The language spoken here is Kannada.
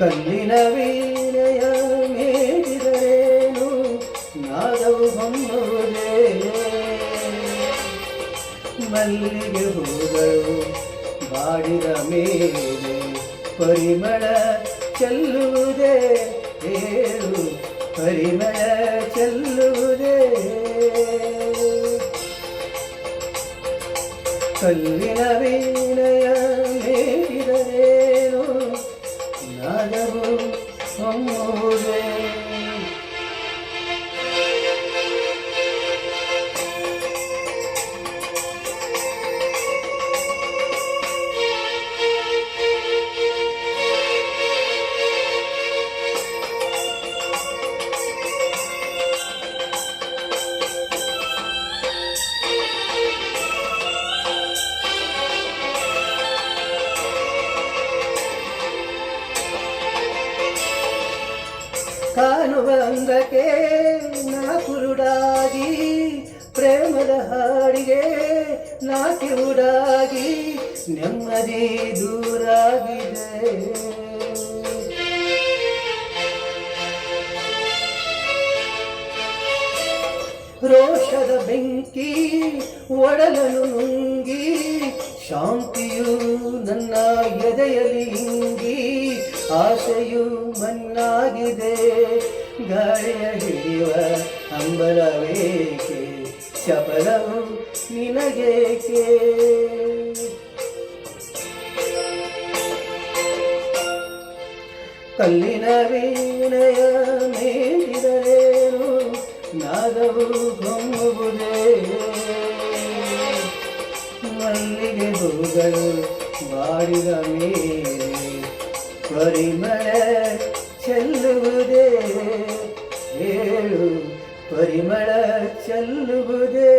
ಕಲ್ಲಿನ ವೀಣೆಯ ಮೇಲಿದರೇನು? ನಾದವು ಹೊಂದುವುದೇ ಮಲ್ಲಿಗೆ ಹೂಗಳು ಬಾಡಿದ ಮೇಲೆ ಪರಿಮಳ ಚೆಲ್ಲುವುದೇ? ಹೇಳು ಪರಿಮಳ ಚೆಲ್ಲುವುದೇ? ಕಲ್ಲಿನ ವೀಣೆಯ um ಕಾಣುವ ಅಂಗಕ್ಕೆ ನಾ ಕುರುಡಾಗಿ, ಪ್ರೇಮದ ಹಾಡಿಗೆ ನಾ ಕಿವುಡಾಗಿ, ನೆಮ್ಮದಿ ದೂರಾಗಿದೆ. ರೋಷದ ಬೆಂಕಿ ಒಡಲನು ನುಂಗಿ, ಶಾಂತಿಯು ನನ್ನ ಎದೆಯಲ್ಲಿ ಇಂಗಿ ಆಸೆಯು ಮಣ್ಣಾಗಿದೆ ಗಾಳಿಯ ಹಿಡಿಯುವ ಅಂಬರವೇಕೆ? ಚಪಲವು ನಿನಗೇಕೆ? ಕಲ್ಲಿನ ವೀಣೆಯ ಮೇಲಿದರೇನು? ನಾದವು ಗೊಮ್ಮುವುದೇ ಮಲ್ಲಿಗೆ ಹೂಗಳು ಬಾಡಿದ ಮೇಲೆ ಪರಿಮಳ ಚೆಲ್ಲುವುದೇ ಹೇಳು ಪರಿಮಳ ಚೆಲ್ಲುವುದೇ.